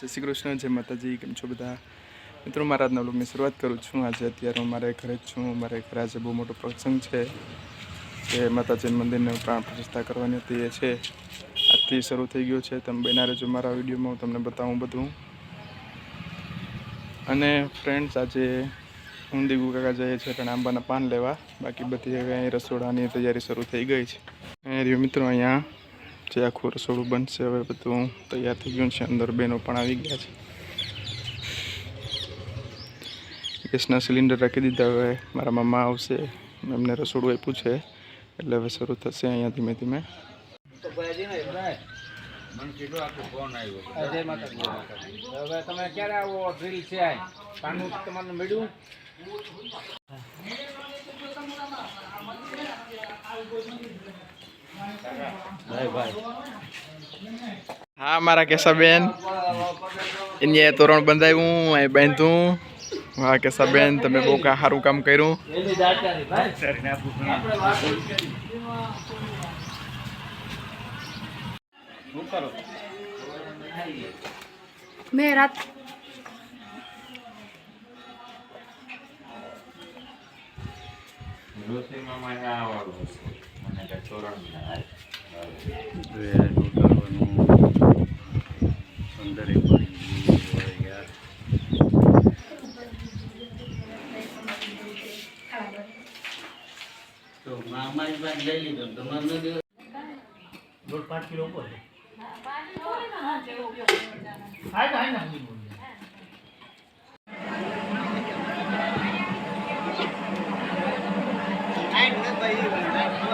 જય શ્રી કૃષ્ણ, જય માતાજી, કેમ છો બધા? મિત્રો, મારા આજના બ્લોગની શરૂઆત કરું છું. આજે અત્યારે હું મારે ઘરે જ છું. મારે ઘરે આજે બહુ મોટો પ્રસંગ છે જે માતાજી મંદિરને પ્રાણ પ્રતિષ્ઠા કરવાની હતી એ છે. આજથી શરૂ થઈ ગયો છે. તમે બનારે જો મારા વિડીયોમાં. હું તમને બતાવું બધું. અને ફ્રેન્ડ્સ આજે હું દીગુ કાકા જઈએ છીએ પણ આંબાના પાન લેવા. બાકી બધી અહીં રસોડાની તૈયારી શરૂ થઈ ગઈ છે. રહ્યો મિત્રો અહીંયા. જે આખું રસોડું બનશે. હવે બધું તૈયાર થઈ ગયું છે. અંદર બહેનો પણ આવી ગયા છે. ગેસના સિલિન્ડર રાખી દીધા. હવે મારા મામા આવશે. એમને રસોડું આપ્યું છે. એટલે હવે શરૂ થશે અહીંયા ધીમે ધીમે. હવે તમે ક્યારે આવો? ડ્રીલ છે આ? મળ્યું. હા, મારા કેશાબેન એને તોરણ બંધાવ્યું અહીં બાંધ્યું હા કેશાબેન તમે બહુ કા સારું કામ કર્યું. શું કરો મેં રાત તો અમારી પાસે લઈ લીધો ને તમારે ન દેવો દોઢ પાંચ કિલો ઉપર હાય હાય ના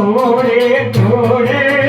ધોળે ધોળે